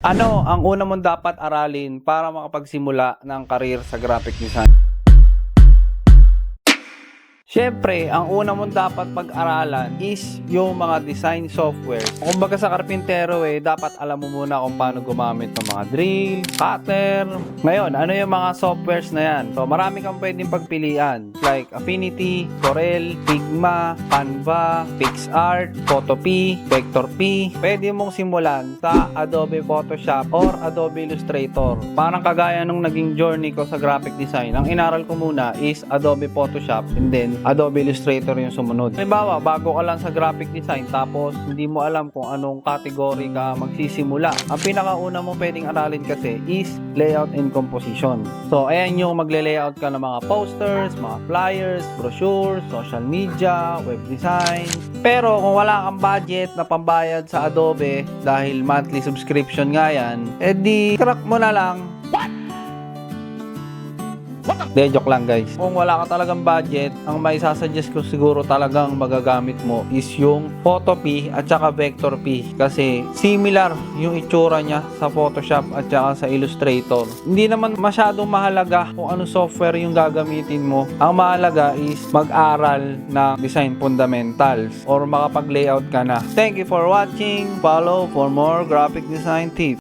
Ano ang una mong dapat aralin para makapagsimula ng career sa graphic design? Siyempre, ang una mong dapat pag-aralan is yung mga design software. Kung baga sa karpintero eh, dapat alam mo muna kung paano gumamit ng mga drill, cutter. Ngayon, ano yung mga softwares na yan? So, marami kang pwedeng pagpilian. Like Affinity, Corel, Figma, Canva, PixArt, Photopea, Vector P. Pwede mong simulan sa Adobe Photoshop or Adobe Illustrator. Parang kagaya nung naging journey ko sa graphic design. Ang inaral ko muna is Adobe Photoshop and then Adobe Illustrator yung sumunod. Halimbawa, bago ka lang sa graphic design tapos hindi mo alam kung anong category ka magsisimula. Ang pinakauna mo pwedeng aralin kasi is layout and composition. So, ayan yung magle-layout ka ng mga posters, mga flyers, brochures, social media, web design. Pero kung wala kang budget na pambayad sa Adobe dahil monthly subscription nga yan, edi crack mo na lang De, joke lang guys. Kung wala ka talagang budget, ang may sasuggest ko siguro talagang magagamit mo is yung Photopea at saka Vector P. Kasi similar yung itsura niya sa Photoshop at saka sa Illustrator. Hindi naman masyadong mahalaga kung anong software yung gagamitin mo. Ang mahalaga is mag-aral ng design fundamentals or makapag-layout ka na. Thank you for watching. Follow for more graphic design tips.